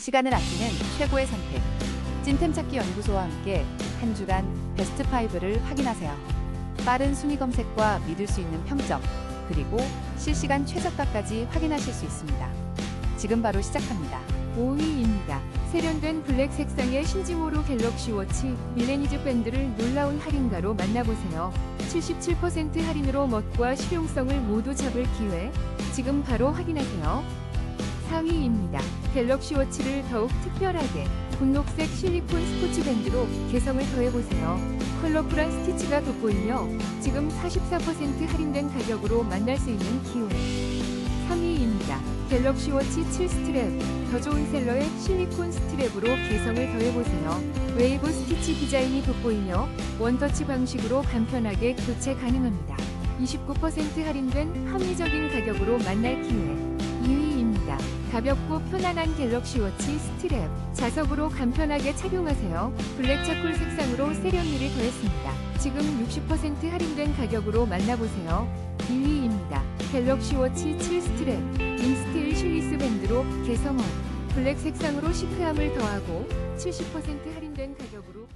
시간을 아끼는 최고의 선택. 찐템 찾기 연구소와 함께 한 주간 베스트 5를 확인하세요. 빠른 순위 검색과 믿을 수 있는 평점, 그리고 실시간 최저가까지 확인하실 수 있습니다. 지금 바로 시작합니다. 5위입니다. 세련된 블랙 색상의 신지모로 갤럭시 워치 밀레니즈 밴드를 놀라운 할인가로 만나보세요. 77% 할인으로 멋과 실용성을 모두 잡을 기회. 지금 바로 확인하세요. 4위입니다. 갤럭시 워치를 더욱 특별하게 분홍색 실리콘 스포츠 밴드로 개성을 더해보세요. 컬러풀한 스티치가 돋보이며 지금 44% 할인된 가격으로 만날 수 있는 기회. 3위입니다. 갤럭시 워치 7 스트랩. 더 좋은 셀러의 실리콘 스트랩으로 개성을 더해보세요. 웨이브 스티치 디자인이 돋보이며 원터치 방식으로 간편하게 교체 가능합니다. 29% 할인된 합리적인 가격으로 만날 기회. 2위입니다. 가볍고 편안한 갤럭시 워치 스트랩. 자석으로 간편하게 착용하세요. 블랙 차콜 색상으로 세련미를 더했습니다. 지금 60% 할인된 가격으로 만나보세요. 1위입니다. 갤럭시 워치 7 스트랩. 인스틸 실리스 밴드로 개성업. 블랙 색상으로 시크함을 더하고 70% 할인된 가격으로